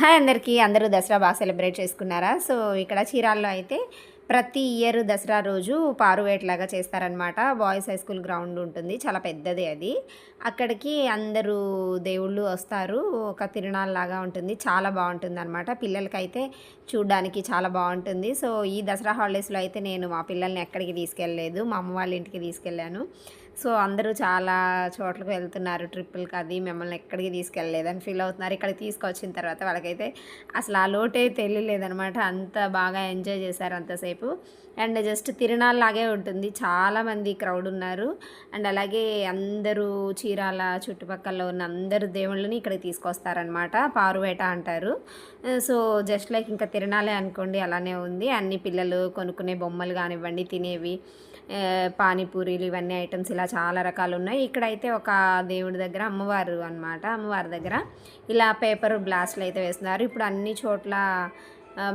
Hi అందరికీ. అందరూ దసరా బాగా సెలబ్రేట్ చేసుకున్నారా? సో ఇక్కడ చీరాల్లో అయితే ప్రతి ఇయర్ దసరా రోజు పారువేటలాగా చేస్తారనమాట బాయ్స్ హై స్కూల్ గ్రౌండ్ ఉంటుంది. చాలా పెద్దది అది. అక్కడికి అందరూ దేవుళ్ళు వస్తారు. ఒక తిరునాళ్ళలాగా ఉంటుంది. చాలా బాగుంటుంది అనమాట పిల్లలకైతే చూడడానికి చాలా బాగుంటుంది. సో ఈ దసరా హాలిడేస్లో అయితే నేను మా పిల్లల్ని ఎక్కడికి తీసుకెళ్ళలేదు. మా అమ్మ వాళ్ళ ఇంటికి తీసుకెళ్ళాను. సో అందరూ చాలా చోట్లకు వెళ్తున్నారు. ట్రిప్పులకి అది మిమ్మల్ని ఎక్కడికి తీసుకెళ్ళలేదని ఫీల్ అవుతున్నారు. ఇక్కడికి తీసుకొచ్చిన తర్వాత వాళ్ళకైతే అసలు ఆ లోటే తెలియలేదనమాట అంత బాగా ఎంజాయ్ చేశారు అంతసేపు. అండ్ జస్ట్ తిరునాళ్ళలాగే ఉంటుంది. చాలామంది క్రౌడ్ ఉన్నారు. అండ్ అలాగే అందరూ చీరాల చుట్టుపక్కల ఉన్న అందరు దేవుళ్ళని ఇక్కడికి తీసుకొస్తారనమాట పారువేట అంటారు. సో జస్ట్ లైక్ ఇంకా తిరణాలే అనుకోండి అలానే ఉంది. అన్ని పిల్లలు కొనుక్కునే బొమ్మలు కానివ్వండి తినేవి పానీపూరీలు ఇవన్నీ ఐటమ్స్ ఇలా చాలా రకాలు ఉన్నాయి ఇక్కడైతే ఒక దేవుడి దగ్గర అమ్మవారు అన్నమాట. అమ్మవారి దగ్గర ఇలా పేపర్ బ్లాస్ట్లు అయితే వేస్తున్నారు. ఇప్పుడు అన్ని చోట్ల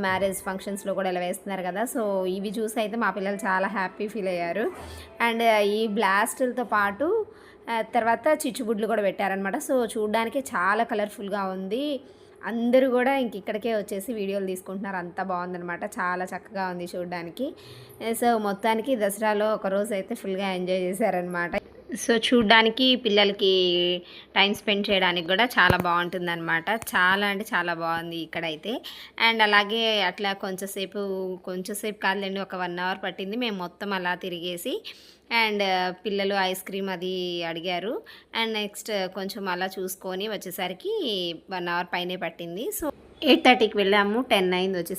మ్యారేజ్ ఫంక్షన్స్లో కూడా ఇలా వేస్తున్నారు కదా. సో ఇవి చూసి అయితే మా పిల్లలు చాలా హ్యాపీ ఫీల్ అయ్యారు. అండ్ ఈ బ్లాస్టులతో పాటు తర్వాత చిచ్చుబుడ్లు కూడా పెట్టారనమాట సో చూడడానికి చాలా కలర్ఫుల్గా ఉంది. అందరూ కూడా ఇంక ఇక్కడికే వచ్చేసి వీడియోలు తీసుకుంటున్నారు. అంత బాగుందనమాట చాలా చక్కగా ఉంది చూడడానికి. సో మొత్తానికి దసరాలో ఒక రోజు అయితే ఫుల్గా ఎంజాయ్ చేశారనమాట సో చూడ్డానికి పిల్లలకి టైం స్పెండ్ చేయడానికి కూడా చాలా బాగుంటుందన్నమాట. చాలా అంటే చాలా బాగుంది ఇక్కడైతే. అండ్ అలాగే అట్లా కొంచెంసేపు కొంచెంసేపు కాదులేండి ఒక వన్ అవర్ పట్టింది. మేము మొత్తం అలా తిరిగేసి అండ్ పిల్లలు ఐస్ క్రీమ్ అది అడిగారు. అండ్ నెక్స్ట్ కొంచెం అలా చూసుకొని వచ్చేసరికి వన్ అవర్ పైనే పట్టింది. సో ఎయిట్ థర్టీకి వెళ్ళాము టెన్ అయింది వచ్చేసి